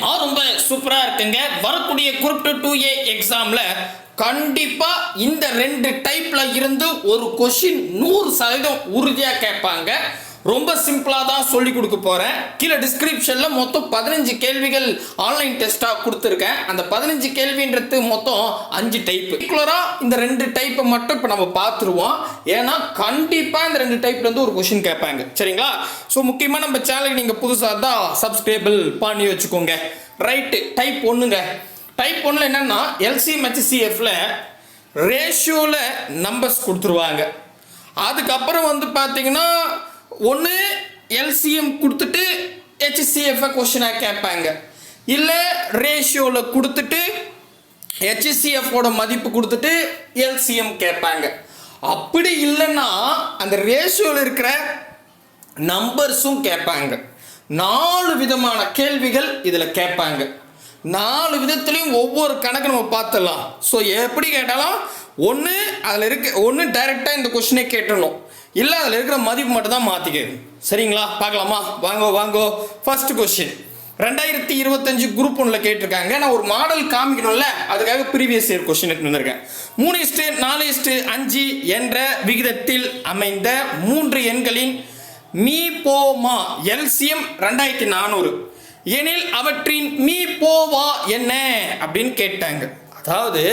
ரொம்ப சூப்பராக இருக்குங்க. வரக்கூடிய குரூப் டூ ஏ எக்ஸாமில் கண்டிப்பாக இந்த ரெண்டு டைப்பில் இருந்து ஒரு கொஷின் நூறு சதவீதம் உறுதியாக கேட்பாங்க. ரொம்ப சிம்பிளாக தான் சொல்லி கொடுக்க போகிறேன் கீழே டிஸ்கிரிப்ஷனில் மொத்தம் பதினஞ்சு கேள்விகள் ஆன்லைன் டெஸ்ட்டாக கொடுத்துருக்கேன். அந்த பதினஞ்சு கேள்வின்றது மொத்தம் அஞ்சு டைப் பர்டிகுலராக இந்த ரெண்டு டைப்பை மட்டும் இப்போ நம்ம பார்த்துருவோம். ஏன்னா கண்டிப்பாக இந்த ரெண்டு டைப்லேருந்து ஒரு கொஷின் கேட்பாங்க. சரிங்களா? ஸோ முக்கியமாக நம்ம சேனலுக்கு நீங்கள் புதுசாக தான் சப்ஸ்கிரைபிள் பண்ணி வச்சுக்கோங்க. ரைட்டு டைப் ஒன்றுங்க டைப் ஒன்றில் என்னென்னா எல்சிஎம் ஹெச்சிஎஃப்ல ரேஷியோவில் நம்பர்ஸ் கொடுத்துருவாங்க. அதுக்கப்புறம் வந்து பார்த்தீங்கன்னா ஒன்று எல்சிஎம் கொடுத்துட்டு ஹெச்சிஎஃப்ஐ கொஷினாக கேட்பாங்க. இல்லை ரேஷியோவில் கொடுத்துட்டு ஹெச்சிஎஃபோட மதிப்பு கொடுத்துட்டு எல்சிஎம் கேட்பாங்க. அப்படி இல்லைன்னா அந்த ரேஷியோவில் இருக்கிற நம்பர்ஸும் கேட்பாங்க. நாலு விதமான கேள்விகள் இதில் கேட்பாங்க. நாலு விதத்துலையும் ஒவ்வொரு கணக்கு நம்ம பார்த்துடலாம். ஸோ எப்படி கேட்டாலும் ஒன்று அதில் இருக்க ஒன்று டைரெக்டாக இந்த கொஷினே கேட்டணும் இல்லை அதில் இருக்கிற மதிப்பு மட்டும் தான் மாற்றிக்கிறது சரிங்களா? பார்க்கலாமா? வாங்கோ வாங்கோ. ஃபர்ஸ்ட் கொஸ்டின் ரெண்டாயிரத்தி இருபத்தஞ்சு குரூப் ஒன்றில் கேட்டிருக்காங்க. நான் ஒரு மாடல் காமிக்கணும்ல? அதுக்காக ப்ரீவியஸ் இயர் கொஸ்டின் எடுத்து வந்திருக்கேன். மூணு இஸ்டு நாலு இஸ்டு அஞ்சு என்ற விகிதத்தில் அமைந்த மூன்று எண்களின் மீ போமா எல்சியம் ரெண்டாயிரத்தி நானூறு. எனில் அவற்றின் மீ போவா என்ன? அப்படின்னு கேட்டாங்க. அதாவது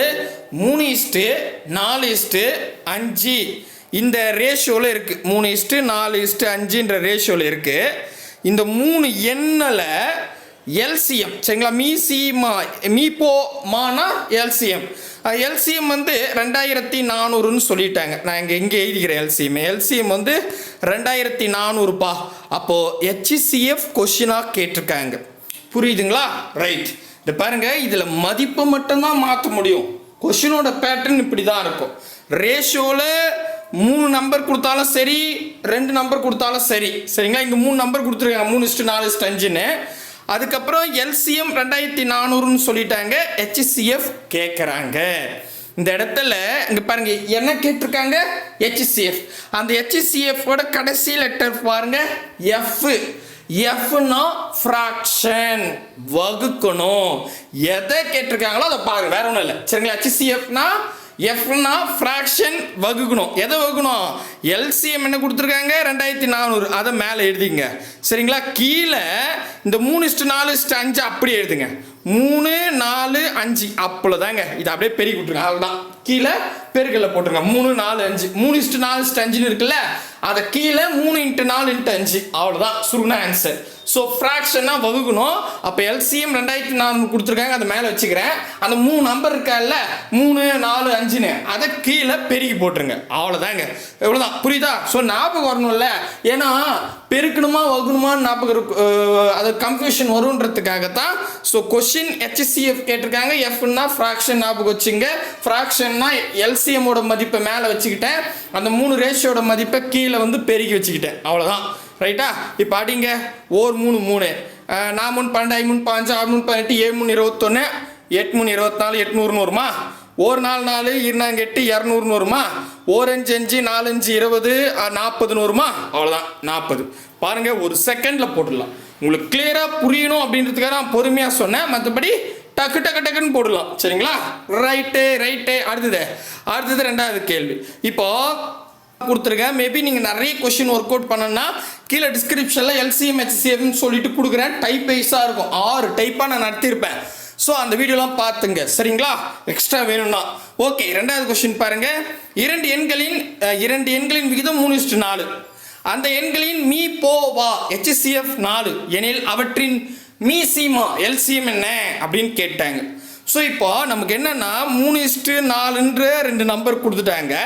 மூணு இஸ்டு நாலு இஸ்டு அஞ்சு இந்த ரேஷியோவில் இருக்குது மூணு இஸ்ட்டு நாலு இஸ்ட்டு அஞ்சுன்ற ரேஷியோவில் இருக்குது இந்த மூணு எண்ணில் எல்சிஎம். சரிங்களா? மீசிமா மீபோ மானா எல்சிஎம். எல்சிஎம் வந்து ரெண்டாயிரத்தி நானூறுன்னு சொல்லிட்டாங்க. நான் இங்கே இங்கே எழுதிக்கிறேன் எல்சிஎம். எல்சிஎம் வந்து ரெண்டாயிரத்தி நானூறுப்பா அப்போது ஹெச்சிசிஎஃப் கொஷினாக கேட்டிருக்காங்க. புரியுதுங்களா? ரைட் இது பாருங்கள் இதில் மதிப்பை மட்டும்தான் மாற்ற முடியும். கொஷினோட பேட்டர்ன் இப்படி தான் இருக்கும். ரேஷியோவில் மூணு நம்பர் கொடுத்தாலும் சரி ரெண்டு நம்பர் கொடுத்தாலும் சரி. சரிங்களா? இங்கே மூணு நம்பர் கொடுத்துருக்காங்க. மூணு இஸ்ட்டு நாலு இஸ்ட் அஞ்சுன்னு. அதுக்கப்புறம் எல்சிஎம் ரெண்டாயிரத்தி நானூறுன்னு சொல்லிட்டாங்க. ஹெச்சிசிஎஃப் கேட்குறாங்க இந்த இடத்துல இங்கே பாருங்க என்ன கேட்டிருக்காங்க? ஹெச்சிசிஎஃப் அந்த ஹெச்சிசிஎஃபோட கடைசி லெட்டர் பாருங்க. எஃப் எஃப்னா ஃப்ராக்ஷன் வகுக்கணும். எதை கேட்டிருக்காங்களோ அதை பாருங்க. வேற ஒன்றும் இல்லை. சரிங்களா? ஹெச்சிசிஎஃப்னா எஃப்னா ஃப்ராக்ஷன் வகுக்கணும். எதை வகுக்கணும்? எல்சிஎம் என்ன கொடுத்துருக்காங்க? ரெண்டாயிரத்தி நானூறு. அதை மேலே எழுதிங்க சரிங்களா? கீழே இந்த மூணு இஸ்ட்டு நாலு இஸ்ட்டு அஞ்சு அப்படி எழுதுங்க. மூணு நாலு அஞ்சு. அப்பளதாங்க இது அப்படியே பெருக்கி விட்ருங்க அவ்வளோதான் கீழே பெருக்கல்ல போட்டுருங்க. மூணு நாலு அஞ்சு. மூணு இஸ்ட்டு நாலு இஸ்ட் அஞ்சுன்னு இருக்குல்ல? அதை கீழே மூணு இன்ட்டு நாலு இன்ட்டு அஞ்சு. அவ்வளோதான் சுருனா ஆன்சர் ஸோ ஃப்ராக்ஷனாக வகுக்கணும். அப்போ எல்சிஎம் ரெண்டாயிரத்தி நானூறு கொடுத்துருக்காங்க. அதை மேலே வச்சுக்கிறேன். அந்த மூணு நம்பர் இருக்கால மூணு நாலு அஞ்சுன்னு. அதை கீழே பெருக்கி போட்டுருங்க. அவ்வளோதாங்க எவ்வளோதான் புரியுதா? ஸோ ஞாபகம் வரணும்ல. ஏன்னா பெருக்கணுமா வகுக்கணுமா ஞாபகம் இருக்கு அது கன்ஃபியூஷன் வருன்றதுக்காகத்தான். ஸோ கொஷின் ஹெச்சிஎஃப் கேட்டிருக்காங்க. எஃப்னா ஃப்ராக்ஷன் ஞாபகம் வச்சுங்க. ஃப்ராக்ஷன்னா எல்சிஎம்மோட மதிப்பை மேலே வச்சுக்கிட்டேன். அந்த மூணு ரேஷியோட மதிப்பை கீழே வந்து பெருக்கி வச்சுக்கிட்டேன். அவ்வளோதான் ரைட்டா இப்போ அடிங்க. ஓர் மூணு மூணு. நான் மூணு பன்னெண்டு ஐ மூணு பாஞ்சு ஆறு மூணு பதினெட்டு ஏழு மூணு இருபத்தொன்று எட்டு மூணு இருபத்தினாலு எட்நூறுன்னு வருமா ஒரு நாலு நாலு இருநாங்க எட்டு இரநூறுன்னு வருமா ஓரஞ்சு அஞ்சு நாலஞ்சு இருபது நாற்பதுன்னு வருமா அவ்வளோதான் நாற்பது. பாருங்கள் ஒரு செகண்டில் போட்டுடலாம். உங்களுக்கு கிளியராக புரியணும் அப்படின்றதுக்காக நான் பொறுமையாக சொன்னேன். மற்றபடி டக்கு டக்கு டக்குன்னு போடலாம். சரிங்களா? ரைட்டு ரைட்டு அடுத்தது அடுத்தது ரெண்டாவது கேள்வி. இப்போ கொடுத்துருக்கேன். மேபி நீங்கள் நிறைய கொஷின் ஒர்க் அவுட் பண்ணனா கீழே டிஸ்கிரிப்ஷனில் எல்சிஎம் ஹெச்சிஎம்னு சொல்லிட்டு கொடுக்குறேன். டைப் வைஸாக இருக்கும். ஆறு டைப்பாக நான் நடத்தியிருப்பேன். ஸோ அந்த வீடியோலாம் பார்த்துங்க. சரிங்களா? எக்ஸ்ட்ரா வேணும்னா. ஓகே ரெண்டாவது கொஷின் பாருங்கள் இரண்டு எண்களின் இரண்டு எண்களின் விகிதம் மூணு இஸ்ட்டு நாலு. அந்த எண்களின் மீ போ வா நாலு. எனில் அவற்றின் மீ சீமா எல்சிஎம் என்ன? அப்படின்னு கேட்டாங்க. ஸோ இப்போ நமக்கு என்னென்னா மூணு இஸ்ட்டு நாலுன்ற ரெண்டு நம்பர் கொடுத்துட்டாங்க.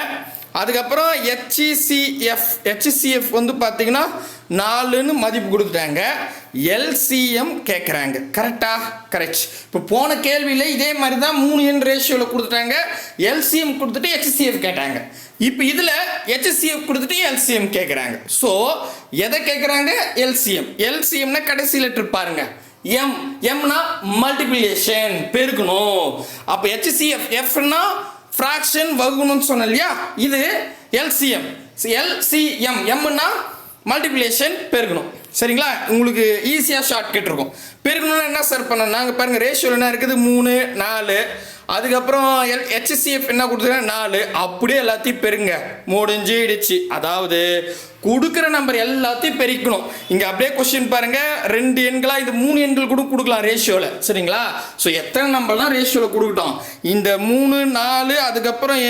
அதுக்கப்புறம் ஹெச்சிசிஎஃப் ஹெச்சிசிஎஃப் வந்து பார்த்தீங்கன்னா நாலுன்னு மதிப்பு கொடுத்துட்டாங்க. எல்சிஎம் கேட்குறாங்க கரெக்டா கரெக்ட் இப்போ போன கேள்வியில் இதே மாதிரி தான் மூணு எண் ரேஷியோவில் கொடுத்துட்டாங்க. எல்சிஎம் கொடுத்துட்டு ஹெச்சிசிஎஃப் கேட்டாங்க. இப்போ இதில் ஹெச்சிசிஎஃப் கொடுத்துட்டு எல்சிஎம் கேட்குறாங்க ஸோ எதை கேட்குறாங்க எல்சிஎம் எல்சிஎம்னா கடைசி லெட்டர் பாருங்க. எம் எம்னா மல்டிப்ளிகேஷன் பெருக்கணும். அப்போ ஹெச்சிசிஎஃப் எஃப்னா ஃப்ராக்ஷன் வகுக்கணும்னு சொன்னேன் இல்லையா? இது எல்சிஎம் எல்சிஎம் எம்னா மல்டிப்ளிகேஷன் பெருக்கணும். சரிங்களா? உங்களுக்கு ஈஸியாக ஷார்ட் கட் இருக்கும். பெருக்கணும்னா என்ன சார் பண்ண நாங்கள் பாருங்கள் ரேஷியோவில் என்ன இருக்குது? மூணு நாலு அதுக்கப்புறம் எல் ஹெச்சிஎஃப் என்ன கொடுத்துருக்காங்க நாலு. அப்படியே எல்லாத்தையும் பெருங்க. முடிஞ்சிடுச்சு. அதாவது கொடுக்குற நம்பர் எல்லாத்தையும் பெருக்கணும். இங்கே அப்படியே கொஸ்டின் பாருங்கள் ரெண்டு எண்களாக இது மூணு எண்கள் கூட கொடுக்கலாம் ரேஷியோவில் சரிங்களா? ஸோ எத்தனை நம்பர்லாம் ரேஷியோவில் கொடுக்கட்டும்? இந்த மூணு நாலு அதுக்கப்புறம்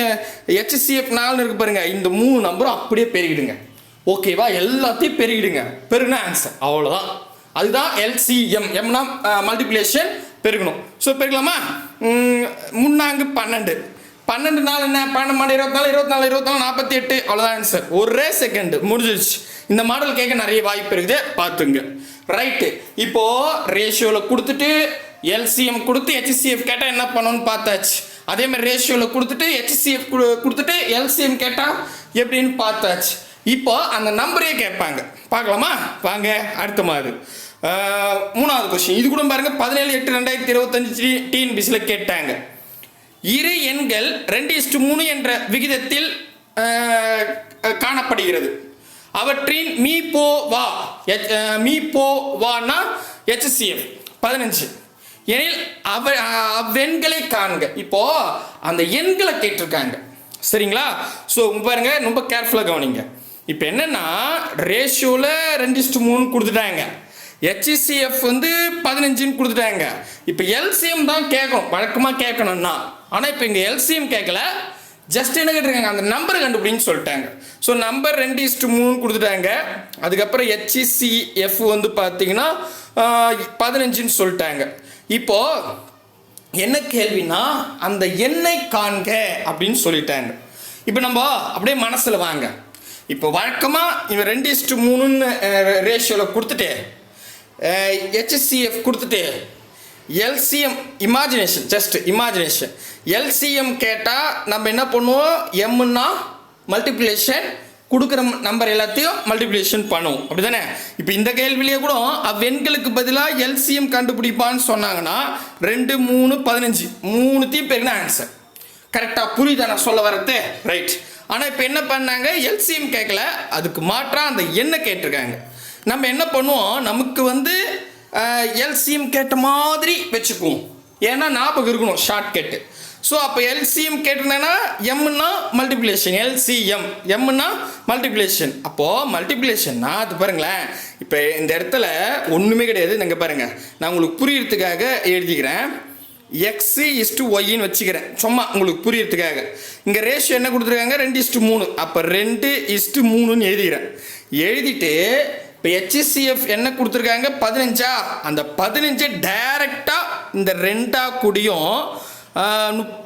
ஹெச்சிஎஃப் நாலுன்னு இருக்கு பாருங்கள் இந்த மூணு நம்பரும் அப்படியே பெருகிடுங்க. ஓகேவா எல்லாத்தையும் பெருகிடுங்க. பெருனா ஆன்சர் அவ்வளோதான் அதுதான் எல்சிஎம் எம்னா மல்டிப்ளிகேஷன் பெருகணும். ஸோ பெருக்கலாமா முன்னாங்கு பன்னெண்டு. பன்னெண்டு நாள் என்ன? பன்னெண்டு மாடு இருபத்தி நாலு இருபத்தி நாலு இருபத்தி நாலு நாற்பத்தி எட்டு. அவ்வளோதான் ஆன்சர் ஒரே செகண்ட் முடிஞ்சிருச்சு. இந்த மாடல் கேட்க நிறைய வாய்ப்பு இருக்குது. பார்த்துங்க. ரைட்டு இப்போது ரேஷியோவில் கொடுத்துட்டு எல்சிஎம் கொடுத்து ஹெச்சிஎஃப் கேட்டால் என்ன பண்ணணும்னு பார்த்தாச்சு. அதே மாதிரி ரேஷியோவில் கொடுத்துட்டு ஹெச்சிஎஃப் கொடுத்துட்டு எல்சிஎம் கேட்டால் எப்படின்னு பார்த்தாச்சு. இப்போ அந்த நம்பரே கேட்பாங்க. பார்க்கலாமா? வாங்க அடுத்த மாதிரி மூணாவது கொஸ்டின் இது கூட பாருங்க பதினேழு எட்டு ரெண்டாயிரத்தி இருபத்தஞ்சு டிஎன்பிசியில் கேட்டாங்க. இரு எண்கள் ரெண்டு இஸ்டு மூணு என்ற விகிதத்தில் காணப்படுகிறது. அவற்றின் மீ போ வா எச்- மீ போ வானா ஹெச்சிஎஃப் பதினஞ்சு. எனில் அவ அவ்வெண்களை காண்க. இப்போ அந்த எண்களை கேட்டிருக்காங்க. சரிங்களா? ஸோ பாருங்க ரொம்ப கேர்ஃபுல்லாக கவனிங்க. இப்போ என்னன்னா ரேஷியோவில் ரெண்டு இஸ்டு மூணு கொடுத்துட்டாங்க. ஹெச்சிசிஎஃப் வந்து பதினஞ்சுன்னு கொடுத்துட்டாங்க. இப்போ எல்சிஎம் தான் கேட்கணும். வழக்கமாக கேட்கணும்னா. ஆனால் இப்போ இங்கே எல்சிஎம் கேட்கல. ஜஸ்ட் என்ன கேட்டிருக்காங்க? அந்த நம்பர் கண்டுபிடின்னு சொல்லிட்டாங்க. ஸோ நம்பர் ரெண்டு இஸ்ட்டு மூணு கொடுத்துட்டாங்க. அதுக்கப்புறம் ஹெச்சிசிஎஃப் வந்து பார்த்தீங்கன்னா பதினஞ்சுன்னு சொல்லிட்டாங்க. இப்போ என்ன கேள்வினா அந்த எண்ணை காண்க அப்படின்னு சொல்லிட்டாங்க. இப்போ நம்ம அப்படியே மனசில் வாங்க. இப்போ வழக்கமாக இவன் ரெண்டு இஸ்ட்டு மூணுன்னு ரேஷியோவில் கொடுத்துட்டு. ஹெச்சிஎஃப் கொடுத்துட்டு LCM imagination just imagination LCM கேட்டால் நம்ம என்ன பண்ணுவோம்? எம்னா மல்டிப்ளிகேஷன் கொடுக்குற நம்பர் எல்லாத்தையும் மல்டிப்ளிகேஷன் பண்ணுவோம் அப்படிதானே? இப்போ இந்த கேள்வியிலேயே கூட அவ்வெண்களுக்கு பதிலாக எல்சிஎம் கண்டுபிடிப்பான்னு சொன்னாங்கன்னா ரெண்டு மூணு பதினஞ்சு மூணுத்தையும் பெருனா ஆன்சர் கரெக்டாக புரியுதா நான் சொல்ல வரது? ரைட் ஆனால் இப்போ என்ன பண்ணாங்க? எல்சிஎம் கேட்கல அதுக்கு மாற்றாக அந்த எண்ணை கேட்டிருக்காங்க. நம்ம என்ன பண்ணுவோம்? நமக்கு வந்து எல்சிஎம் கேட்ட மாதிரி வச்சுக்குவோம். ஏன்னா ஞாபகம் இருக்கணும் ஷார்ட்கட்டு ஸோ அப்போ எல்சிஎம் கேட்டிருந்தேன்னா எம்னா மல்டிப்ளிகேஷன் எல்சிஎம் எம்னா மல்டிப்ளிகேஷன் அப்போது மல்டிப்ளிகேஷன்னா அது பாருங்களேன் இப்போ இந்த இடத்துல ஒன்றுமே கிடையாது. நீங்கள் பாருங்கள் நான் உங்களுக்கு புரியறதுக்காக எழுதிக்கிறேன். எக்ஸ் இஸ்டு ஒய்ன்னு வச்சுக்கிறேன். சும்மா உங்களுக்கு புரியறதுக்காக. இங்கே ரேஷியோ என்ன கொடுத்துருக்காங்க? ரெண்டு இஸ்டு மூணு. அப்போ ரெண்டு இஸ்டு மூணுன்னு எழுதிக்கிறேன். எழுதிட்டு இப்போ ஹெச்சிசிஎஃப் என்ன கொடுத்துருக்காங்க? பதினஞ்சா? அந்த பதினஞ்சு டைரெக்டாக இந்த ரெண்டா கூடியும்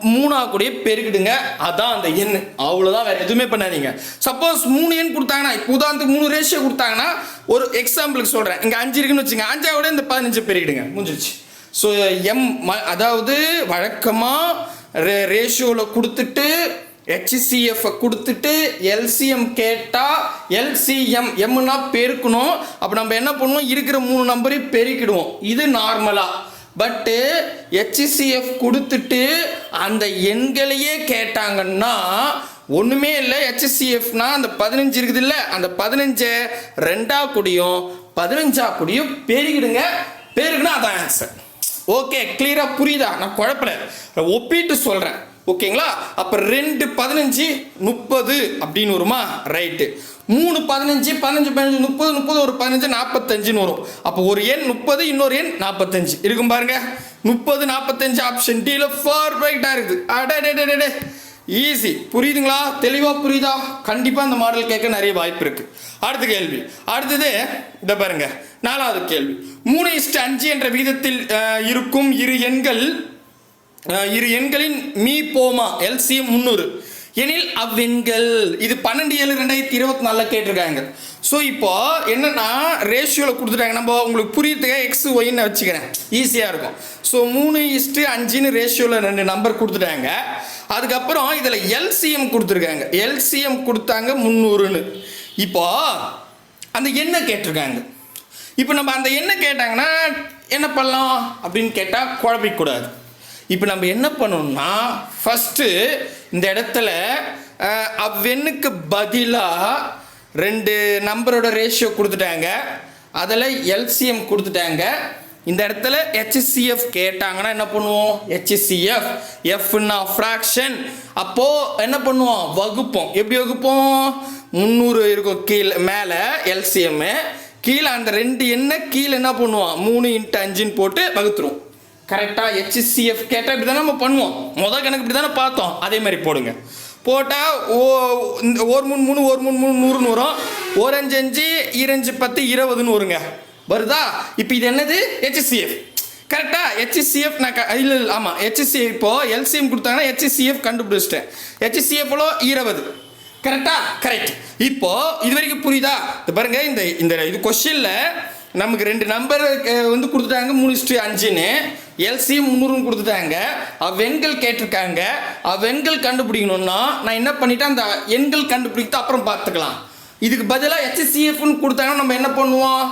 மூணா கூடிய பெருக்கிடுங்க அதான் அந்த எண். அவ்வளோதான் வேறு எதுவுமே பண்ணாதீங்க. சப்போஸ் மூணு எண் கொடுத்தாங்கன்னா இப்போ உதாரணத்துக்கு மூணு ரேஷியோ கொடுத்தாங்கன்னா ஒரு எக்ஸாம்பிளுக்கு சொல்கிறேன் இங்கே அஞ்சு இருக்குன்னு வச்சுங்க. அஞ்சாவோட இந்த பதினஞ்சு பெருக்கிடுங்க முடிஞ்சிருச்சு. ஸோ எம் ம- அதாவது வழக்கமாக ரே ரேஷியோவில் கொடுத்துட்டு ஹெச்சிசிஎஃப் கொடுத்துட்டு எல்சிஎம் கேட்டால் எல்சிஎம் எம்னா பெருக்கணும். அப்போ நம்ம என்ன பண்ணுவோம்? இருக்கிற மூணு நம்பரையும் பெருக்கிடுவோம். இது நார்மலாக பட்டு ஹெச்சிசிஎஃப் கொடுத்துட்டு அந்த எண்களையே கேட்டாங்கன்னா ஒன்றுமே இல்லை. ஹெச்சிசிஎஃப்னா அந்த பதினஞ்சு இருக்குது இல்லை. அந்த பதினஞ்சை ரெண்டா கூடியும் பதினஞ்சா கூடியும் பெருகிடுங்க. பெருகுனா அதான் ஆன்சர் ஓகே கிளியராக புரியுதா? நான் குழப்பல. ஒப்பிட்டு சொல்கிறேன் ஓகேங்களா? அப்போ ரெண்டு பதினஞ்சு முப்பது அப்படின்னு வருமா? ரைட்டு மூணு பதினஞ்சு பதினஞ்சு பதினஞ்சு முப்பது முப்பது ஒரு பதினஞ்சு நாற்பத்தஞ்சுன்னு வரும். அப்போ ஒரு எண் முப்பது இன்னொரு எண் நாற்பத்தஞ்சு இருக்கும் பாருங்க. முப்பது நாற்பத்தஞ்சு ஆப்ஷன் டியில் பர்ஃபெக்டாக இருக்குது. அடே ஈஸி புரியுதுங்களா? தெளிவாக புரியுதா? கண்டிப்பாக இந்த மாடல் கேட்க நிறைய வாய்ப்பு இருக்குது அடுத்த கேள்வி. அடுத்தது இந்த பாருங்க. நாலாவது கேள்வி. மூணு இஸ்ட் அஞ்சு என்ற விகிதத்தில் இருக்கும் இரு எண்கள் இரு எண்களின் மீ போமா எல்சிஎம் முந்நூறு. எனில் அவ்வெண்கள் இது பன்னெண்டு ஏழு ரெண்டாயிரத்தி இருபத்தி நாலில் கேட்டிருக்காங்க. ஸோ இப்போ என்னன்னா ரேஷியோவில் கொடுத்துட்டாங்க. நம்ம உங்களுக்கு புரியுறதுக்காக எக்ஸ் ஒயின்னு வச்சுக்கிறேன். ஈஸியாக இருக்கும். ஸோ மூணு இஸ்ட்டு அஞ்சுன்னு ரேஷியோவில் ரெண்டு நம்பர் கொடுத்துட்டாங்க. அதுக்கப்புறம் இதில் எல்சிஎம் கொடுத்துருக்காங்க. எல்சிஎம் கொடுத்தாங்க முந்நூறுன்னு. இப்போ அந்த எண்ணை கேட்டிருக்காங்க. இப்போ நம்ம அந்த எண்ணெய் கேட்டாங்கன்னா என்ன பண்ணலாம் அப்படின்னு கேட்டால் குழப்பிக்கூடாது. இப்போ நம்ம என்ன பண்ணணும்னா ஃபஸ்ட்டு இந்த இடத்துல அவ்வெண்ணுக்கு பதிலாக ரெண்டு நம்பரோட ரேஷியோ கொடுத்துட்டாங்க. அதில் எல்சிஎம் கொடுத்துட்டாங்க. இந்த இடத்துல ஹெச்சிஎஃப் கேட்டாங்கன்னா என்ன பண்ணுவோம்? ஹெச்சிஎஃப் எஃப்னா ஃப்ராக்ஷன் அப்போது என்ன பண்ணுவோம்? வகுப்போம். எப்படி வகுப்போம்? முந்நூறு இருக்கும் கீழே மேலே எல்சிஎம்மு கீழே அந்த ரெண்டு எண்ணை கீழே என்ன பண்ணுவோம்? மூணு இன்ட்டு அஞ்சுன்னு போட்டு வகுத்துருவோம். கரெக்டாக ஹெச்சிசிஎஃப் கேட்டால் இப்படி தானே நம்ம பண்ணுவோம். முதல் கணக்கு இப்படி தானே பார்த்தோம். அதே மாதிரி போடுங்க. போட்டால் ஓ இந்த ஒரு மூணு மூணு ஒரு மூணு மூணு நூறுன்னு வரும். ஒரு அஞ்சு அஞ்சு இரஞ்சு பத்து இருபதுன்னு வருங்க. வருதா? இப்போ இது என்னது? ஹெச்சிசிஎஃப் கரெக்டாக ஹெச்சிஎஃப் நான் க இல்லை இல்லை ஆமாம் ஹெச்சிசிஎஃப் இப்போ எல்சிஎம் கொடுத்தாங்கன்னா ஹெச்சிஎஃப் கண்டுபிடிச்சிட்டேன். ஹெச்சிசிஎஃப்ல இருபது. கரெக்டாக கரெக்ட் இப்போது இது வரைக்கும் புரியுதா? இது பாருங்கள் இந்த இந்த இது கொஷினில் நமக்கு ரெண்டு நம்பர் வந்து கொடுத்துட்டாங்க மூணு இஸ்டு அஞ்சுன்னு எல்சி முந்நூறுன்னு கொடுத்துட்டாங்க. அவ்வெண்கள் கேட்டிருக்காங்க. அவ்வெண்கள் கண்டுபிடிக்கணும்னா நான் என்ன பண்ணிட்டேன் அந்த எண்கள் கண்டுபிடிக்கிறது அப்புறம் பார்த்துக்கலாம். இதுக்கு பதிலாக ஹெச்சிசிஎஃப்னு கொடுத்தாங்கன்னா நம்ம என்ன பண்ணுவோம்?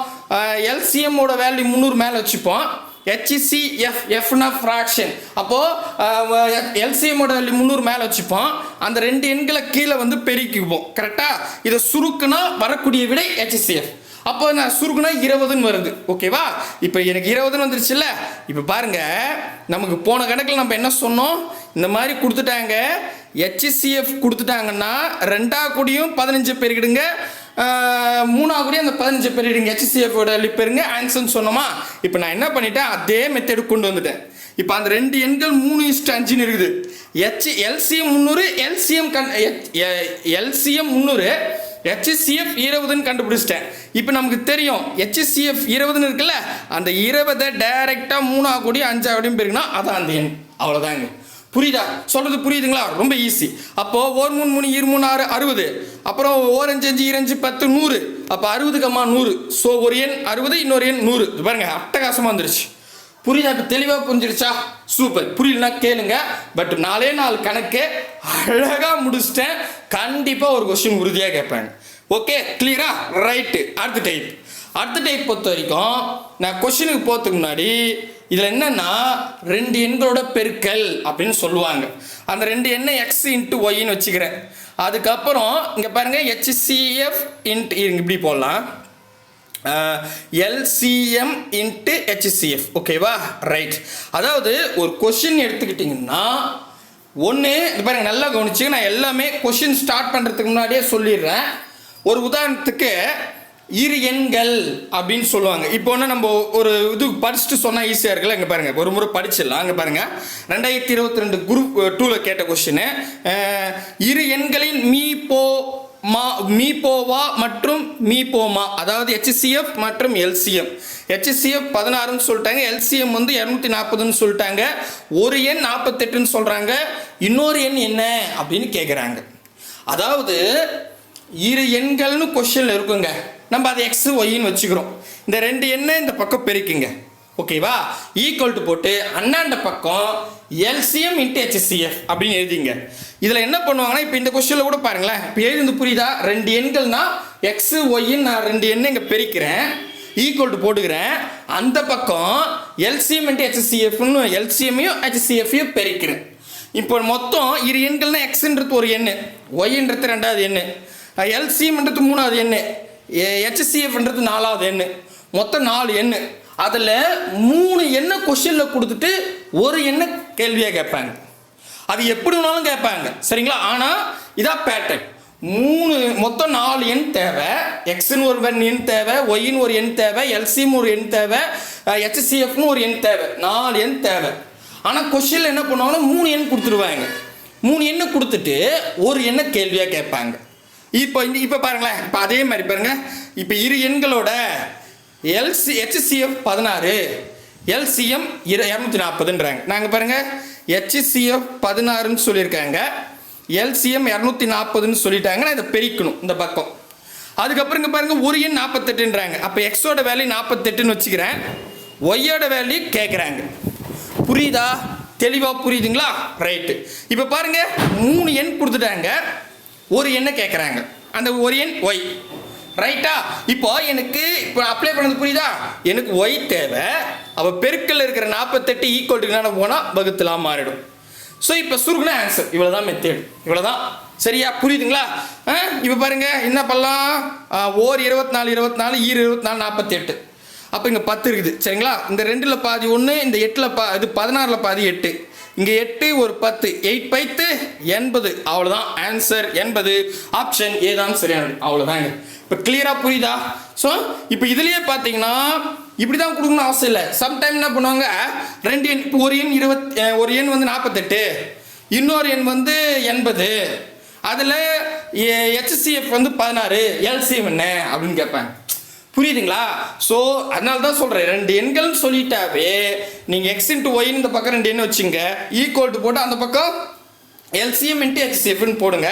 எல்சிஎம்மோட வேல்யூ முந்நூறு மேலே வச்சுப்போம். ஹெச்சிசிஎஃப் எஃப்னா ஃப்ராக்ஷன் அப்போது எல்சிஎம்மோட வேல்யூ முந்நூறு மேலே வச்சுப்போம். அந்த ரெண்டு எண்களை கீழே வந்து பெருக்கிப்போம் கரெக்டாக இதை சுருக்குனா வரக்கூடிய விடை ஹெச்சிசிஎஃப் அப்போ நான் சுருக்குனா இருபதுன்னு வருது. ஓகேவா இப்போ எனக்கு இருபதுன்னு வந்துருச்சுல்ல? இப்போ பாருங்க நமக்கு போன கணக்கில் நம்ம என்ன சொன்னோம்? இந்த மாதிரி கொடுத்துட்டாங்க. ஹெச்சிசிஎஃப் கொடுத்துட்டாங்கன்னா ரெண்டா கூடியும் பதினஞ்சு பெருக்கிடுங்க மூணா கூடியும் அந்த பதினஞ்சு பெருக்கிடுங்க ஹெச்சிசிஎஃபோட பெருங்க. ஆன்சர்னு சொன்னோமா? இப்போ நான் என்ன பண்ணிட்டேன்? அதே மெத்தேடு கொண்டு வந்துட்டேன். இப்போ அந்த ரெண்டு எண்கள் மூணு இஸ்ட் அஞ்சுன்னு இருக்குது. ஹெச் எல்சிஎம் முந்நூறு எல்சிஎம் கண் எல்சிஎம் முந்நூறு ஹெச்சிஎஃப் இருபதுன்னு கண்டுபிடிச்சிட்டேன். இப்போ நமக்கு தெரியும் ஹெச்சிஎஃப் இருபதுன்னு இருக்குல்ல அந்த இருபதை டைரெக்டாக மூணா கூடி அஞ்சா கூடியும் போயிருக்குன்னா அதான் அந்த எண். அவ்வளோதாங்க புரியுதா? சொல்கிறது புரியுதுங்களா? ரொம்ப ஈஸி அப்போது ஓர் மூணு மூணு இரு மூணு ஆறு அறுபது. அப்புறம் ஓர் அஞ்சு அஞ்சு இரஞ்சு பத்து நூறு. அப்போ அறுபதுக்கம்மா நூறு. ஸோ ஒரு எண் அறுபது இன்னொரு எண் நூறு. பாருங்கள் அட்டகாசமாக வந்துருச்சு. புரியுதா தெளிவாக புரிஞ்சிருச்சா சூப்பர். புரியலனா கேளுங்க. பட் நாலே நாள் கணக்கு அழகாக முடிச்சிட்டேன். கண்டிப்பாக ஒரு கொஸ்டின் உறுதியாக கேட்பேன். ஓகே கிளியரா ரைட்டு அடுத்த டைப் அடுத்த டைப் பொறுத்த வரைக்கும் நான் கொஸ்டினுக்கு போகிறதுக்கு முன்னாடி இதில் என்னன்னா ரெண்டு எண்களோட பெருக்கல் அப்படின்னு சொல்லுவாங்க. அந்த ரெண்டு எண்ணை எக்ஸ் இன்ட்டு ஒய்ன்னு வச்சுக்கிறேன். அதுக்கப்புறம் இங்கே பாருங்கள் ஹெச்சிசிஎஃப் இன்ட் இப்படி போடலாம். எல்சிஎம் இன்ட்டு ஹெச்சிசிஎஃப் ஓகேவா ரைட் அதாவது ஒரு கொஷின் எடுத்துக்கிட்டிங்கன்னா ஒன்று இது பாருங்க நல்லா கவனிச்சு நான் எல்லாமே கொஷின் ஸ்டார்ட் பண்ணுறதுக்கு முன்னாடியே சொல்லிடுறேன். ஒரு உதாரணத்துக்கு இரு எண்கள் அப்படின்னு சொல்லுவாங்க. இப்போ ஒன்று நம்ம ஒரு இது படிச்சுட்டு சொன்னால் ஈஸியாக இருக்குல்ல? இங்கே பாருங்கள் ஒரு முறை படிச்சிடலாம். அங்கே பாருங்கள் ரெண்டாயிரத்தி இருபத்தி ரெண்டு குரூப் டூவில் uh, கேட்ட கொஷின் இரு எண்களின் மீ போ மா மீபோவா மற்றும் மீபோமா அதாவது ஹெச்சிசிஎஃப் மற்றும் எல்சிஎம் ஹெச்சிசிஎஃப் பதினாறுன்னு சொல்லிட்டாங்க எல்சிஎம் வந்து இரநூத்தி நாற்பதுன்னு சொல்லிட்டாங்க. ஒரு எண் நாற்பத்தெட்டுன்னு சொல்கிறாங்க இன்னொரு எண் என்ன அப்படின்னு கேட்குறாங்க அதாவது இரு எண்கள்னு கொஷனில் இருக்குங்க. நம்ம அதை எக்ஸ் ஒய்ன்னு வச்சுக்கிறோம். இந்த ரெண்டு எண்ணை இந்த பக்கம் பெருக்குங்க. ஓகேவா ஈக்குவல் டு போட்டு அண்ணாண்ட பக்கம் எல்சிஎம் இன்ட்டு ஹெச்சிஎஃப் அப்படின்னு எழுதிங்க. இதில் என்ன பண்ணுவாங்கன்னா இப்போ இந்த கொஸ்டினில் கூட பாருங்களேன். இப்போ எழுதி புரியுதா? ரெண்டு எண்கள்னா எக்ஸ் ஒய்ன்னு நான் ரெண்டு எண்ணை இங்கே பெருக்கிறேன். ஈக்குவல் டு போட்டுக்கிறேன். அந்த பக்கம் எல்சிஎம் இன்ட்டு ஹெச்சிசிஎஃப்னு எல்சிஎம்மையும் ஹெச்சிசிஎஃப்ையும் பெருக்கிறேன். இப்போ மொத்தம் இரு எண்கள்னா எக்ஸ்ன்றது ஒரு எண்ணு. ஒய்ன்றது ரெண்டாவது எண்ணு. எல்சிஎம்ன்றது மூணாவது எண்ணு. ஹெச்சிஎஃப்ன்றது நாலாவது எண்ணு. மொத்தம் நாலு எண்ணு. அதில் மூணு எண்ணெய் கொஷினில் கொடுத்துட்டு ஒரு எண்ணெய் கேள்வியாக கேட்பாங்க. அது எப்படி வேணாலும் கேட்பாங்க. சரிங்களா? ஆனால் இதான் பேட்டர்ன் மூணு மொத்தம் நாலு எண் தேவை. எக்ஸ்னு ஒரு எண் தேவை ஒய்னு ஒரு எண் தேவை எல்சின்னு ஒரு எண் தேவை ஹெச்சிஎஃப்னு ஒரு எண் தேவை. நாலு எண் தேவை. ஆனால் கொஷினில் என்ன பண்ணுவாங்கன்னா மூணு எண் கொடுத்துருவாங்க. மூணு எண்ணை கொடுத்துட்டு ஒரு எண்ணை கேள்வியாக கேட்பாங்க. இப்போ இந்த இப்போ பாருங்களேன். இப்போ அதே மாதிரி பாருங்கள் இப்போ இரு எண்களோட எல்சி ஹெச்சிசிஎஃப் பதினாறு. எல்சிஎம் இரு இரநூத்தி நாற்பதுன்றாங்க நாங்கள் பாருங்கள் ஹெச்சிசிஎஃப் பதினாறுன்னு சொல்லியிருக்காங்க. எல்சிஎம் இரநூத்தி நாற்பதுன்னு சொல்லிட்டாங்க. நான் இதை பெருக்கணும் இந்த பக்கம். அதுக்கப்புறம் இங்கே பாருங்கள் ஒரு எண் நாற்பத்தெட்டுன்றாங்க அப்போ எக்ஸோட வேல்யூ நாற்பத்தெட்டுன்னு வச்சுக்கிறேன். ஒய்யோட வேல்யூ கேட்குறாங்க புரியுதா? தெளிவாக புரியுதுங்களா? ரைட்டு இப்போ பாருங்கள் மூணு எண் கொடுத்துட்டாங்க. ஒரு எண்ணை கேட்குறாங்க அந்த ஒரு எண் ஒய் ரைட்டா இப்போ எனக்கு இப்போ அப்ளை பண்ணது புரியுதா? எனக்கு ஒய் தேவை. அவள் பெருக்கல் இருக்கிற நாற்பத்தெட்டு ஈக்குவல் டு என்ன போனால் வகுத்துலாம் மாறிடும். ஸோ இப்போ சுருக்குன ஆன்சர் இவ்வளோ தான் மெத்தேடு இவ்வளோ தான் சரியா? புரியுதுங்களா? இப்போ பாருங்க. என்ன பண்ணலாம்? ஓர் இருபத்தி நாலு இருபத்தி நாலு ஈர் இருபத்தி நாலு நாற்பத்தி எட்டு அப்போ இங்கே பத்து இருக்குது. சரிங்களா? இந்த ரெண்டில் பாதி ஒன்று இந்த எட்டில் பா இது பதினாறில் பாதி எட்டு. இங்கே எட்டு ஒரு பத்து. எயிட் பைத்து எண்பது. அவ்வளோதான் ஆன்சர் எண்பது. ஆப்ஷன் ஏதான் சரியானது. அவ்வளோதாங்க இப்போ கிளியராக புரியுதா? ஸோ இப்போ இதுலேயே பார்த்தீங்கன்னா இப்படி தான் கொடுக்கணும்னு அவசியம் இல்லை. சம்டைம் என்ன பண்ணுவாங்க? ரெண்டு எண் இப்போ ஒரு எண் இருபத்தி ஒரு எண் வந்து நாற்பத்தெட்டு இன்னொரு எண் வந்து எண்பது அதில் ஹெச்சிஎஃப் வந்து பதினாறு எல்சிஎம் என்ன? அப்படின்னு கேட்பாங்க. புரியுதுங்களா? ஸோ அதனால தான் சொல்கிறேன் ரெண்டு எண்கள்னு சொல்லிட்டாவே நீங்கள் எக்ஸ் இன்ட்டு ஒய்னு இந்த பக்கம் ரெண்டு எண் வச்சுங்க ஈக்குவல் டு போட்டு அந்த பக்கம் எல்சிஎம் இன்ட்டு ஹெச்சிஎஃப்னு போடுங்க.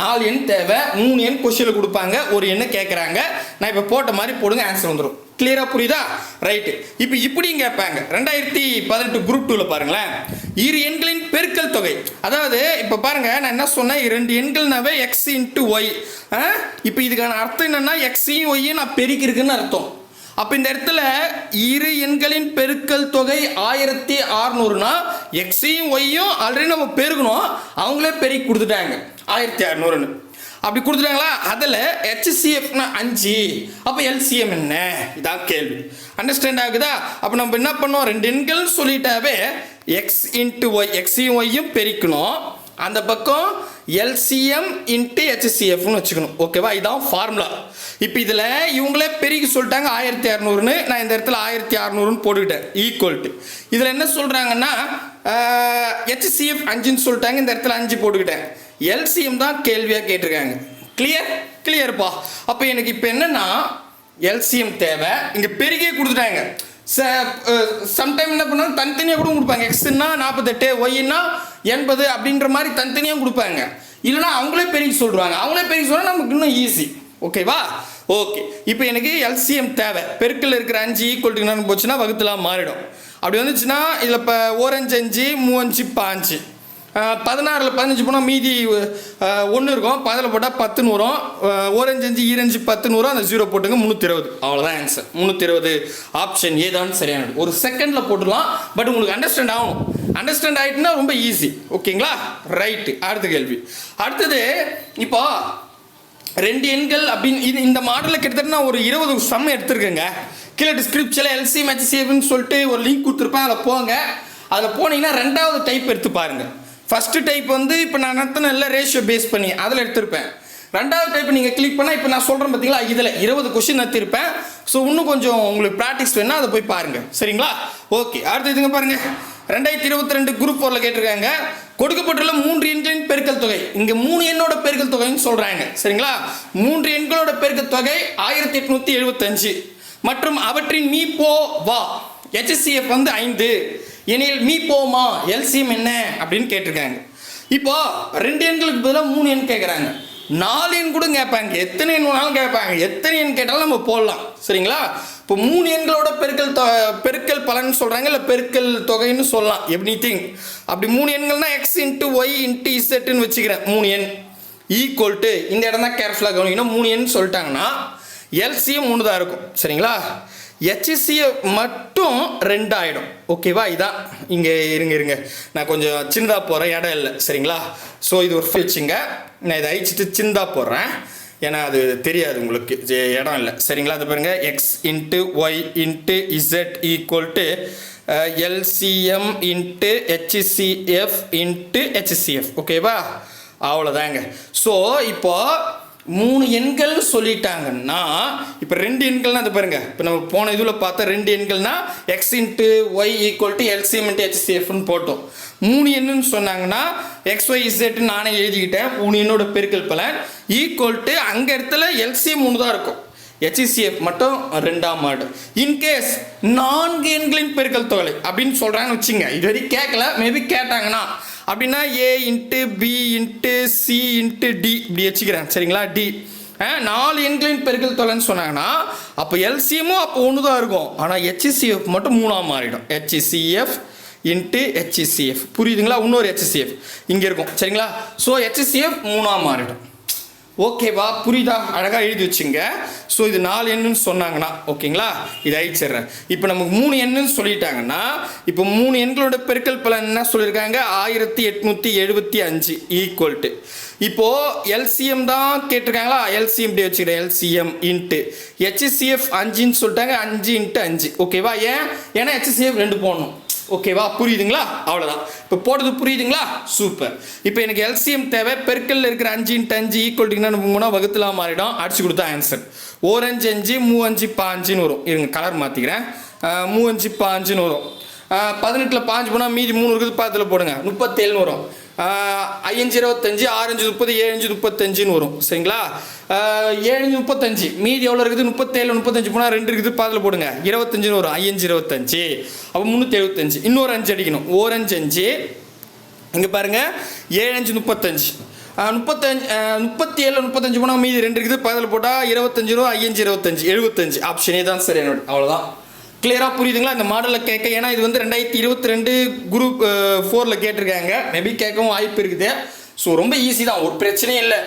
நாலு எண் தேவை மூணு எண் கொஷினில் கொடுப்பாங்க ஒரு எண்ணை கேட்குறாங்க நான் இப்போ போட்ட மாதிரி போடுங்க ஆன்சர் வந்துடும் கிளியராக புரியுதா? ரைட்டு இப்போ இப்படியும் கேட்பாங்க. ரெண்டாயிரத்தி பதினெட்டு குரூப் டூவில் பாருங்களேன். இரு எண்களின் பெருக்கல் தொகை. அதாவது இப்போ பாருங்க நான் என்ன சொன்னேன்? ரெண்டு எண்கள்னாவே எக்ஸ் இன்ட்டு ஒய் இப்போ இதுக்கான அர்த்தம் என்னென்னா எக்ஸையும் ஒய்யும் நான் பெருக்கிருக்குன்னு அர்த்தம். அப்போ இந்த இடத்துல இரு எண்களின் பெருக்கல் தொகை ஆயிரத்தி அறநூறுனா எக்ஸையும் ஒய்யும் ஆல்ரெடி நம்ம பெருக்கணும். அவங்களே பெருக்கி கொடுத்துட்டாங்க. ஆயிரத்தி அறநூறுன்னு. அப்படி கொடுத்துட்டாங்களா? அதில் ஹெச்சிஎஃப்னா அஞ்சு. அப்போ எல்சிஎம் என்ன? இதான் கேள்வி. அண்டர்ஸ்டாண்ட் ஆகுதா? அப்போ நம்ம என்ன பண்ணோம்? ரெண்டு எண்கள் சொல்லிட்டாவே எக்ஸ் இன்ட்டு ஒய் எக்ஸையும் ஒய்யும் பெருக்கணும். அந்த பக்கம் எல்சிஎம் இன்ட்டு ஹெச்சிஎஃப்னு வச்சுக்கணும். ஓகேவா இதான் ஃபார்முலா இப்போ இதில் இவங்களே பெருகி சொல்லிட்டாங்க ஆயிரத்தி இரநூறுன்னு நான் இந்த இடத்துல ஆயிரத்தி அறநூறுன்னு போட்டுக்கிட்டேன். ஈக்குவல் டு இதில் என்ன சொல்கிறாங்கன்னா ஹெச்சிஎஃப் அஞ்சுன்னு சொல்லிட்டாங்க. இந்த இடத்துல அஞ்சு போட்டுக்கிட்டேன். எல்சிஎம் தான் கேள்வியாக கேட்டிருக்காங்க. கிளியர் கிளியர்ப்பா அப்போ எனக்கு இப்போ என்னென்னா எல்சிஎம் தேவை. இங்கே பெருகே கொடுத்துட்டாங்க. ச சம்டைம் என்ன பண்ணுவாங்க? தனித்தனியாக கூட கொடுப்பாங்க. எக்ஸ்னா நாற்பத்தெட்டு ஒய்னா எண்பது அப்படின்ற மாதிரி தனித்தனியாக கொடுப்பாங்க. இல்லைன்னா அவங்களே பெருகி சொல்கிறாங்க அவங்களே பெருக்கி சொன்னால் நமக்கு இன்னும் ஈஸி ஓகேவா ஓகே இப்போ எனக்கு எல்சிஎம் தேவை. பெருக்கில் இருக்கிற அஞ்சு ஈக்குவல் டு போச்சுன்னா வகுத்துலாம் மாறிடும். அப்படி வந்துச்சுன்னா இதில் இப்போ ஓரஞ்சு அஞ்சு மூவஞ்சு பாஞ்சு பதினாறில் பதினஞ்சு போனால் மீதி ஒன்று இருக்கும். பதில் போட்டால் பத்துன்னு வரும் ஓரஞ்சு அஞ்சு ஈரஞ்சு பத்துன்னு வரும் அந்த ஜீரோ போட்டுங்க முந்நூற்றி இருபது அவ்வளோதான் ஆன்சர் முந்நூற்றி இருபது ஆப்ஷன் ஏதான் சரியானது. ஒரு செகண்டில் போட்டுடலாம் பட் உங்களுக்கு அண்டர்ஸ்டாண்ட் ஆகணும். அண்டர்ஸ்டாண்ட் ஆகிட்டுனா ரொம்ப ஈஸி ஓகேங்களா ரைட்டு அடுத்த கேள்வி. அடுத்தது இப்போ ரெண்டு எண்கள் அப்படின்னு இது இந்த மாடலில் கிட்டத்தட்ட நான் ஒரு இருபது சம் எடுத்திருக்கேங்க. கீழே டிஸ்கிரிப்ஷனில் எல்சி மேட்சின்னு சொல்லிட்டு ஒரு லிங்க் கொடுத்துருப்பேன். அதில் போங்க. அதில் போனீங்கன்னா ரெண்டாவது டைப் எடுத்து பாருங்கள் ஃபஸ்ட்டு டைப் வந்து இப்போ நான் நடத்தின எல்லாம் ரேஷியோ பேஸ் பண்ணி அதில் எடுத்திருப்பேன். ரெண்டாவது டைப் நீங்கள் கிளிக் பண்ணால் இப்போ நான் சொல்கிறேன் பார்த்தீங்களா இதில் இருபது கொஷின் நடத்திருப்பேன். ஸோ இன்னும் கொஞ்சம் உங்களுக்கு ப்ராக்டிஸ் வேணால் அதை போய் பாருங்கள் சரிங்களா? ஓகே அடுத்து இதுங்க பாருங்கள் ரெண்டாயிரத்தி இருபத்தி ரெண்டு குரூப் ஃபோரில் கேட்டிருக்காங்க. கொடுக்கப்பட்டுள்ள மூன்று எண்களின் பெருக்கல் தொகை. இங்கே மூணு எண்ணோட பெருக்கல் தொகைன்னு சொல்கிறாங்க சரிங்களா? மூன்று எண்களோட பெருக்கல் தொகை ஆயிரத்தி எட்நூற்றி எழுபத்தஞ்சு மற்றும் அவற்றின் மீ போ வா. ஹெச்எஸ்சிஎஃப் வந்து ஐந்து. எனில் மீ போமா எல்சிஎம் என்ன? அப்படின்னு கேட்டிருக்காங்க. இப்போ ரெண்டு எண்களுக்கு பதிலாக மூணு எண் கேட்குறாங்க நாலு எண் கூட கேட்பாங்க. எத்தனை எண் வேணாலும் கேட்பாங்க. எத்தனை எண் கேட்டாலும் நம்ம போடலாம். சரிங்களா? இப்போ மூணு எண்களோட பெருக்கல் தொ பெருக்கல் பலன் சொல்கிறாங்க இல்லை பெருக்கல் தொகைன்னு சொல்லலாம். எவ்ரி திங் அப்படி மூணு எண்கள்னா எக்ஸ் இன்ட்டு ஒய் இன்ட்டு இசட்டுன்னு வச்சுக்கிறேன். மூணு எண். ஈக்குவல் டு இந்த இடம் தான் கேர்ஃபுல்லாக கவனிக்கணும். மூணு எண் சொல்லிட்டாங்கன்னா எல்சியும் மூணு தான் இருக்கும். சரிங்களா? ஹெச்சிசியை மட்டும் ரெண்டாயிடும். ஓகேவா இதான் இங்கே இருங்க இருங்க. நான் கொஞ்சம் சின்னதாக போகிறேன் இடம் இல்லை. சரிங்களா? ஸோ இது ஒரு வச்சுங்க நான் இதை அழிச்சிட்டு சின்னதாக போடுறேன். ஏன்னா அது தெரியாது உங்களுக்கு. இடம் இல்லை. சரிங்களா? அது பாருங்கள் X into Y into Z equal to LCM into HCF into HCF ஓகேவா அவ்வளோதாங்க ஸோ இப்போ மூணு எண்கள் சொல்லிட்டாங்கன்னா இப்போ ரெண்டு எண்கள்னா அது பாருங்க. இப்போ நம்ம போன இதில் பார்த்தா ரெண்டு எண்கள்னா X into Y equal to LCM into ஹெச்சிஎஃப்னு போட்டோம். மூணு எண்ணுன்னு சொன்னாங்கன்னா எக்ஸ் ஒய் இசட்னு நானே எழுதிக்கிட்டேன். மூணு எண்ணோட பெருக்கல் பலன் ஈக்குவல் டு அங்கே இடத்துல எல்சிஎம் மூணு தான் இருக்கும். ஹெச்சிசிஎஃப் மட்டும் ரெண்டாம் மாடு இன்கேஸ் நான்கு எண்களின் பெருக்கல் தொகை அப்படின்னு சொல்கிறாங்கன்னு வச்சுங்க. இது வரைக்கும் கேட்கல. மேபி கேட்டாங்கன்னா அப்படின்னா A into B into C into D இப்படி வச்சுக்கிறேன். சரிங்களா? டி நாலு எண்களின் பெருக்கல் தொலைன்னு சொன்னாங்கன்னா அப்போ எல்சிஎம்மும் அப்போ ஒன்று தான் இருக்கும் ஆனால் ஹெச்சிசிஎஃப் மட்டும் மூணாக மாறிடும். ஹெச்சிசிஎஃப் இன்ட்டு ஹெச்சிசிஎஃப் புரியுதுங்களா? இன்னொரு ஹெச்சிசிஎஃப் இங்கே இருக்கும். சரிங்களா? ஸோ ஹெச்சிசிஎஃப் மூணாக மாறிடும். ஓகேவா புரியுதா? அழகாக எழுதி வச்சுங்க. ஸோ இது நாலு எண்ணுன்னு சொன்னாங்கன்னா ஓகேங்களா இது அழிச்சிடுறேன். இப்போ நமக்கு மூணு எண்ணுன்னு சொல்லிட்டாங்கன்னா இப்போ மூணு எண்களோட பெருக்கல் பலன் என்ன சொல்லியிருக்காங்க? ஆயிரத்தி எட்நூற்றி எழுபத்தி அஞ்சு ஈக்குவல் டு இப்போது எல்சிஎம் தான் கேட்டிருக்காங்களா? எல்சிஎம் இப்படி வச்சுக்கிறேன். எல்சிஎம் இன்ட்டு ஹெச்சிசிஎஃப் அஞ்சுன்னு சொல்லிட்டாங்க. அஞ்சு இன்ட்டு அஞ்சு. ஓகேவா ஏன்? ஏன்னா ஹெச்சிசிஎஃப் ரெண்டு போடணும். ஓகேவா புரியுதுங்களா? அவ்வளோதான் இப்போ போடுறது புரியுதுங்களா? சூப்பர் இப்போ எனக்கு எல்சிஎம் தேவை. பெருக்கல்ல இருக்கிற அஞ்சு இன்ட்டு அஞ்சு ஈக்குவல் போனால் வகுத்துல மாறிடும். அடிச்சு கொடுத்தா ஆன்சர் ஓர் அஞ்சு மூவஞ்சு பாஞ்சுன்னு வரும். இருங்க கலர் மாற்றிக்கிறேன் மூவஞ்சு பாஞ்சுன்னு வரும். பதினெட்டில் பாஞ்சு போனால் மீதி மூணு இருக்குது பாத்தில் போடுங்க. முப்பத்தேழுன்னு வரும். ஐயஞ்சு இருபத்தஞ்சு ஆறஞ்சு முப்பது ஏழஞ்சு முப்பத்தஞ்சுன்னு வரும். சரிங்களா? ஏழஞ்சு முப்பத்தஞ்சு. மீதி எவ்வளோ இருக்குது? முப்பத்தேழு முப்பத்தஞ்சு போனால் ரெண்டு இருக்குது. பாதில் போடுங்க. இருபத்தஞ்சுன்னு வரும். ஐயஞ்சு இருபத்தஞ்சு. அப்போ முந்நூற்றி எழுபத்தஞ்சு. இன்னொரு அஞ்சு அடிக்கணும். ஓரஞ்சு அஞ்சு இங்கே பாருங்க. ஏழஞ்சு முப்பத்தஞ்சு. முப்பத்தஞ்சு முப்பத்தி ஏழு முப்பத்தஞ்சு போனால் மீதி ரெண்டு இருக்குது. பதில் போட்டால் இருபத்தஞ்சு ரூபா ஐயஞ்சு இருபத்தஞ்சு. எழுபத்தஞ்சு. ஆப்ஷனே தான் சரி என்னோட. அவ்வளோதான் கிளியராக புரியுதுங்களா? இந்த மாடலில் கேட்க ஏன்னா இது வந்து ரெண்டாயிரத்தி இருபத்தி ரெண்டு குரூப் ஃபோரில் கேட்டிருக்காங்க. மேபி கேட்கவும் வாய்ப்பு இருக்குது. ஸோ ரொம்ப ஈஸி தான். ஒரு பிரச்சனையும் இல்லை.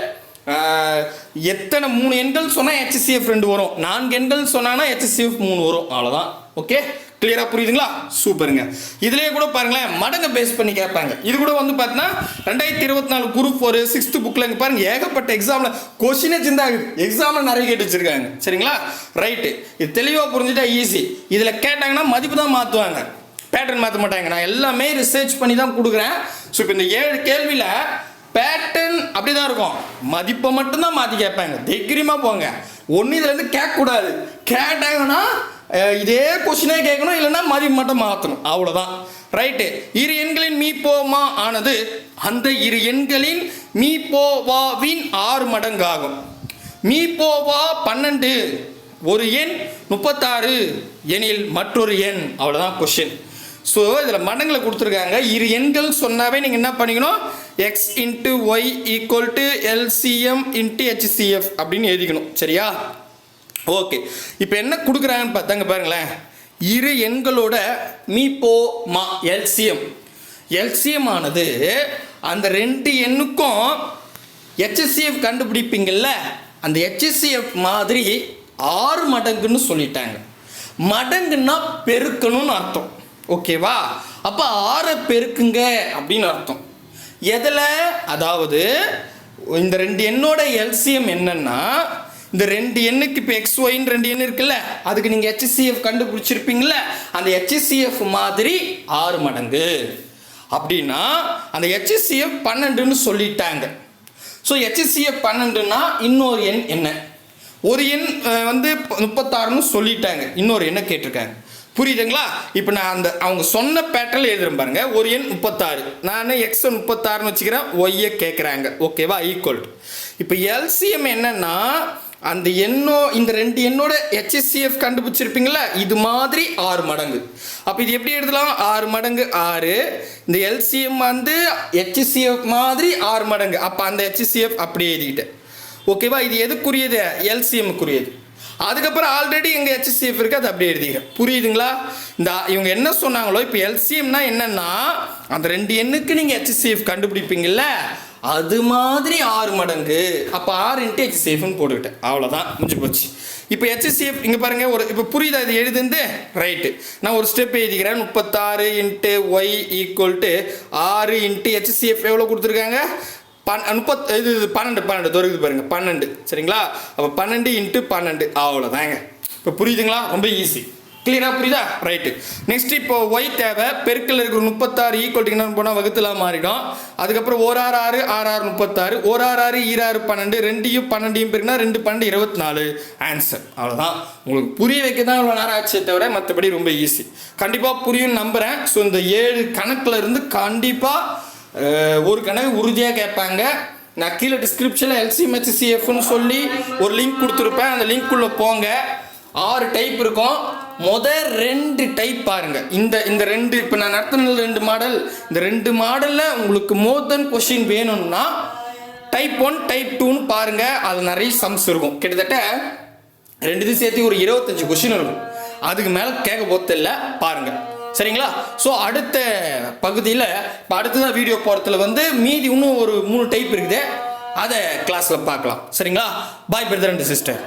எத்தனை மூணு எண்கள் சொன்னால் ஹெச்சிசிஎஃப் ரெண்டு வரும். நான்கு எண்கள் சொன்னால் ஹெச்சிசிஎஃப் மூணு வரும். அவ்வளோதான் ஓகே கிளியராக புரியுதுங்களா? சூப்பருங்க. இதுலேயே கூட பாருங்களேன் மடங்கை பேஸ் பண்ணி கேட்பாங்க. இது கூட வந்து பார்த்தீங்கன்னா ரெண்டாயிரத்தி இருபத்தி நாலு குரூப் ஒரு சிக்ஸ்த்து புக்கில் இங்கே பாருங்க ஏகப்பட்ட எக்ஸாமில் கொஷினே சிந்தாகுது எக்ஸாமில் நிறைய கேட்டு வச்சிருக்காங்க. சரிங்களா? ரைட்டு இது தெளிவாக புரிஞ்சுட்டா ஈஸி இதில் கேட்டாங்கன்னா மதிப்பு தான் மாற்றுவாங்க பேட்டர்ன் மாற்ற மாட்டாங்க. நான் எல்லாமே ரிசர்ச் பண்ணி தான் கொடுக்குறேன். ஸோ இப்போ இந்த ஏழு கேள்வியில் பேட்டர்ன் அப்படி தான் இருக்கும். மதிப்பை மட்டும்தான் மாற்றி கேட்பாங்க. தைரியமாக போங்க. ஒன்று இதுலேருந்து கேட்கக்கூடாது. கேட்டாங்கன்னா இதே கொஷினே கேட்கணும் இல்லைன்னா மதிப்பு மட்டும் மாற்றணும் அவ்வளோதான் ரைட்டு இரு எண்களின் மீப்போமா ஆனது அந்த இரு எண்களின் மீப்போவாவின் ஆறு மடங்காகும். மீப்போவா பன்னெண்டு. ஒரு எண் முப்பத்தாறு. எனில் மற்றொரு எண். அவ்வளோதான் கொஷின் ஸோ இதில் மடங்களை கொடுத்துருக்காங்க. இரு எண்கள் சொன்னாவே நீங்கள் என்ன பண்ணிக்கணும்? X into Y equal to LCM into HCF அப்படின்னு எழுதிக்கணும். சரியா? ஓகே. இப்போ என்ன கொடுக்குறாங்கன்னு பார்த்தாங்க பாருங்களேன். இரு எண்களோட மீப்போ மா எல்சிஎம் எல்சிஎம் ஆனது அந்த ரெண்டு எண்ணுக்கும் ஹெச்எஸ்சிஎஃப் கண்டுபிடிப்பீங்கள்ல அந்த ஹெச்எஸ்சிஎஃப் மாதிரி ஆறு மடங்குன்னு சொல்லிட்டாங்க. மடங்குன்னா பெருக்கணும்னு அர்த்தம். ஓகேவா? அப்போ ஆறை பெருக்குங்க அப்படின்னு அர்த்தம். எதில்? அதாவது இந்த ரெண்டு எண்ணோட எல்சிஎம் என்னன்னா இந்த ரெண்டு எண்ணுக்கு இப்போ எக்ஸ் ஒயின்னு ரெண்டு எண் இருக்குல்ல அதுக்கு நீங்கள் ஹெச்சிசிஎஃப் கண்டுபிடிச்சிருப்பீங்கள அந்த ஹெச்சிசிஎஃப் மாதிரி ஆறு மடங்கு. அப்படின்னா அந்த ஹெச்சிசிஎஃப் பன்னெண்டுன்னு சொல்லிட்டாங்க. ஸோ ஹெச்சிசிஎஃப் பன்னெண்டுன்னா இன்னொரு எண் என்ன? ஒரு எண் வந்து முப்பத்தாறுன்னு சொல்லிட்டாங்க. இன்னொரு எண்ணை கேட்டிருக்காங்க. புரியுதுங்களா? இப்போ நான் அந்த அவங்க சொன்ன பேட்டர்ல எழுதுறேன் பாருங்க. ஒரு எண் முப்பத்தாறு. நான் எக்ஸ் முப்பத்தாறுன்னு வச்சுக்கிறேன். ஒய்யை கேட்குறாங்க ஓகேவா ஈக்குவல் இப்போ எல்சிஎம் என்னன்னா அந்த எண்ணோ இந்த ரெண்டு எண்ணோட ஹெச்எஸ்சிஎஃப் கண்டுபிடிச்சிருப்பீங்களா இது மாதிரி ஆறு மடங்கு. அப்போ இது எப்படி எழுதலாம்? ஆறு மடங்கு ஆறு. இந்த எல்சிஎம் வந்து ஹெச்எஸ்சிஎஃப் மாதிரி ஆறு மடங்கு. அப்போ அந்த ஹெச்எஸ்சிஎஃப் அப்படியே எழுதிக்கிட்டேன். ஓகேவா? இது எதுக்குரியது? எல்சிஎம்க்குரியது அதுக்கப்புறம் ஆல்ரெடி எங்கள் ஹெச்எஸ்சிஎஃப் இருக்குது அது அப்படியே எழுதிக்கிறேன். புரியுதுங்களா? இந்த இவங்க என்ன சொன்னாங்களோ இப்போ எல்சிஎம்னா என்னென்னா அந்த ரெண்டு எண்ணுக்கு நீங்கள் ஹெச்எஸ்சிஎஃப் கண்டுபிடிப்பீங்கள்ல அது மாதிரி ஆறு மடங்கு. அப்போ ஆறு இன்ட்டு ஹெச்சிசிஎஃப்னு போட்டுக்கிட்டேன். அவ்வளோதான் முடிஞ்சு போச்சு. இப்போ ஹெச்சிசிஎஃப் இங்கே பாருங்கள் ஒரு இப்போ புரியுதா இது எழுதுந்து ரைட்டு நான் ஒரு ஸ்டெப் எழுதிக்கிறேன். முப்பத்தாறு இன்ட்டு ஒய் ஈக்குவல் டு ஆறு இன்ட்டு ஹெச்சிசிஎஃப் எவ்வளோ கொடுத்துருக்காங்க? பன் முப்பத் இது இது பன்னெண்டு பன்னெண்டு. தொகுது பாருங்கள் பன்னெண்டு. சரிங்களா? அப்போ பன்னெண்டு இன்ட்டு பன்னெண்டு. அவ்வளோதாங்க இப்போ புரியுதுங்களா? ரொம்ப ஈஸி கிளீனாக புரியுதா? ரைட்டு நெக்ஸ்ட் இப்போ ஒய் தேவை. பெருக்கில் இருக்கிற முப்பத்தாறு ஈக்குவல் என்ன போனால் வகுத்துலாம் மாறிடும். அதுக்கப்புறம் ஒரு ஆறு ஆறு ஆறு ஆறு முப்பத்தாறு. ஒரு ஆறு ஆறு ஈராறு பன்னெண்டு. ரெண்டையும் பன்னெண்டையும் பெருக்கினா ரெண்டு பன்னெண்டு இருபத்தி நாலு ஆன்சர் அவ்வளோதான் உங்களுக்கு புரிய வைக்க தான் இவ்வளோ நேரம் ஆச்சே தவிர மற்றபடி ரொம்ப ஈஸி கண்டிப்பாக புரியும்னு நம்புகிறேன் ஸோ இந்த ஏழு கணக்கில் இருந்து கண்டிப்பாக ஒரு கணக்கு உறுதியாக கேட்பாங்க. நான் கீழே டிஸ்கிரிப்ஷனில் எல்சிஎம்ஹெச்சிஎஃப்னு சொல்லி ஒரு லிங்க் கொடுத்துருப்பேன். அந்த லிங்க்குள்ளே போங்க. ஆறு டைப் இருக்கும். முத ரெண்டு டைப் பாருங்க. இந்த இந்த ரெண்டு இப்போ நான் நடத்தின ரெண்டு மாடல் இந்த ரெண்டு மாடலில் உங்களுக்கு மோர் தென் கொஷின் வேணும்னா டைப் ஒன் டைப் டூன்னு பாருங்க. அது நிறைய சம்ஸ் இருக்கும். கிட்டத்தட்ட ரெண்டு இது சேர்த்து ஒரு இருபத்தஞ்சு கொஷின் இருக்கும். அதுக்கு மேலே கேட்க போதில்ல பாருங்க. சரிங்களா? ஸோ அடுத்த பகுதியில் இப்போ அடுத்ததான் வீடியோ போகிறதுல வந்து மீதி இன்னும் ஒரு மூணு டைப் இருக்குது. அதை கிளாஸில் பார்க்கலாம். சரிங்களா? பாய் பிரதர் அண்ட் சிஸ்டர்